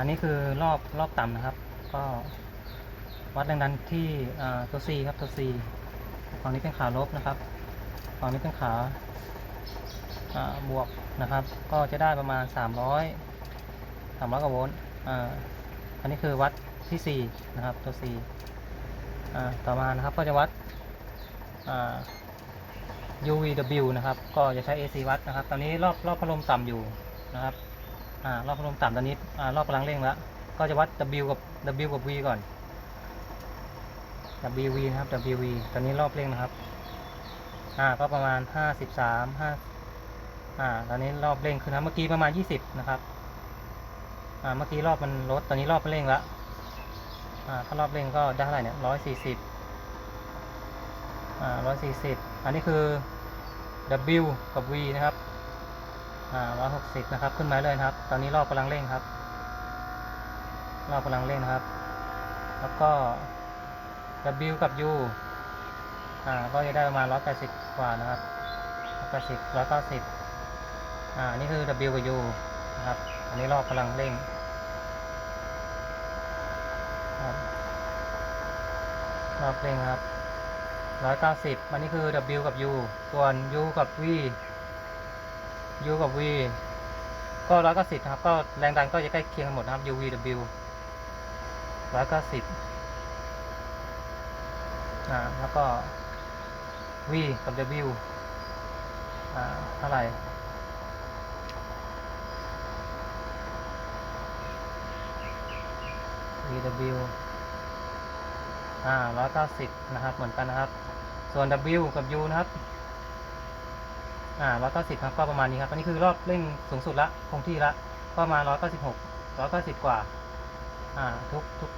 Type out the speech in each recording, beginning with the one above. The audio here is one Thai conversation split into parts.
อันนี้คือรอบรอบต่ำนะครับ ก็วัดแรงดันที่ตัว C ครับตัว C ฝั่งนี้เป็นขาลบนะครับฝั่งนี้เป็นขาบวกนะครับ ก็จะได้ประมาณ 300 300กว่าโวลต์อันนี้คือวัดที่ 4 นะครับตัว C อ่ต่อมานะครับก็จะวัด UVW นะครับ ก็จะใช้ AC วัดนะครับ ตอนนี้รอบรอบพัดลมต่ำอยู่นะครับ อ่ารอบพัดลมต่ำตอนนี้อ่ารอบกำลังเร่งแล้ว ก็จะวัด W กับ W กับ V ก่อน WV นะครับ WV ตอนนี้รอบเร่งนะครับ อ่า ก็ประมาณ 53 5อ่า ตอนนี้รอบเร่งคือนะเมื่อกี้ประมาณ 20 นะครับ อ่า เมื่อกี้รอบมันลด ตอนนี้รอบมันเร่งแล้วอ่า ถ้ารอบเร่งก็ได้เท่าไหร่เนี่ย 140 อ่า 140 อันนี้คือ W กับ V นะครับ อ่าร้อยหกสิบนะครับ ขึ้นมาเลยนะครับ ตอนนี้รอบกำลังเร่งครับ รอบกำลังเร่งนะครับ แล้วก็ W กับ U อ่า ก็จะได้ประมาณร้อยแปดสิบกว่านะครับร้อยแปดสิบร้อยเก้าสิบอ่า นี่คือ W กับ U นะครับ อันนี้รอบกำลังเร่งครับรอบเร่งครับร้อยเก้าสิบอันนี้คือ W กับ U ส่วน U กับ V U กับ V ก็ร้อยเก้าสิบครับ ก็แรงดันก็จะใกล้เคียงกันหมดนะครับ U V W ร้อยเก้าสิบอ่าแล้วก็ V กับ W อ่าเท่าไหร่ V W อ่าร้อยเก้าสิบนะครับ เหมือนกันนะครับ ส่วน W กับ U นะครับ อ่าร้อยเก้าสิบครับก็ประมาณนี้ครับ อันนี้คือรอบเร่งสูงสุดละคงที่ละก็มาร้อยเก้าสิบหกร้อยเก้าสิบกว่า อ่า ทุกทุก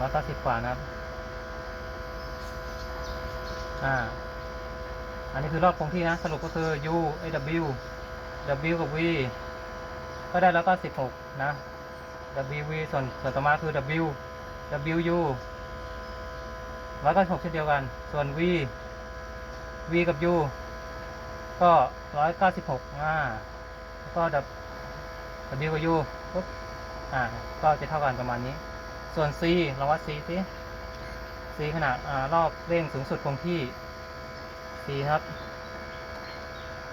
ร้อยเก้าสิบกว่านะครับ อ่า อันนี้คือรอบคงที่นะ สรุปก็คือ U A W W กับ V ก็ได้แล้วก็สิบหกนะ W V ส่วนส่วนต่อมาคือ W W U ร้อยเก้าสิบหกเช่นเดียวกัน ส่วน V V กับ U ก็ร้อยเก้าสิบหกอ่าแล้วก็ W กับ U ปุ๊บอ่า ก็จะเท่ากันประมาณนี้ ส่วน C เราวัด C สิ C ขนาดอ่ารอบเร่งสูงสุดคงที่ C ครับ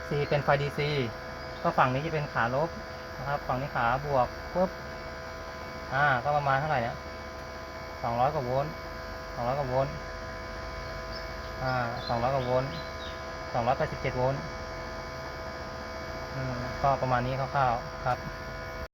C เป็นไฟ DC ก็ฝั่งนี้จะเป็นขาลบนะครับ ฝั่งนี้ขาบวกปุ๊บอ่า ก็ประมาณเท่าไหร่เนี่ยสองร้อยกว่าโวลต์สองร้อยกว่าโวลต์ อ่าสองร้อยกว่าโวลต์สองร้อยแปดสิบเจ็ดโวลต์อืมก็ประมาณนี้คร่าวๆครับ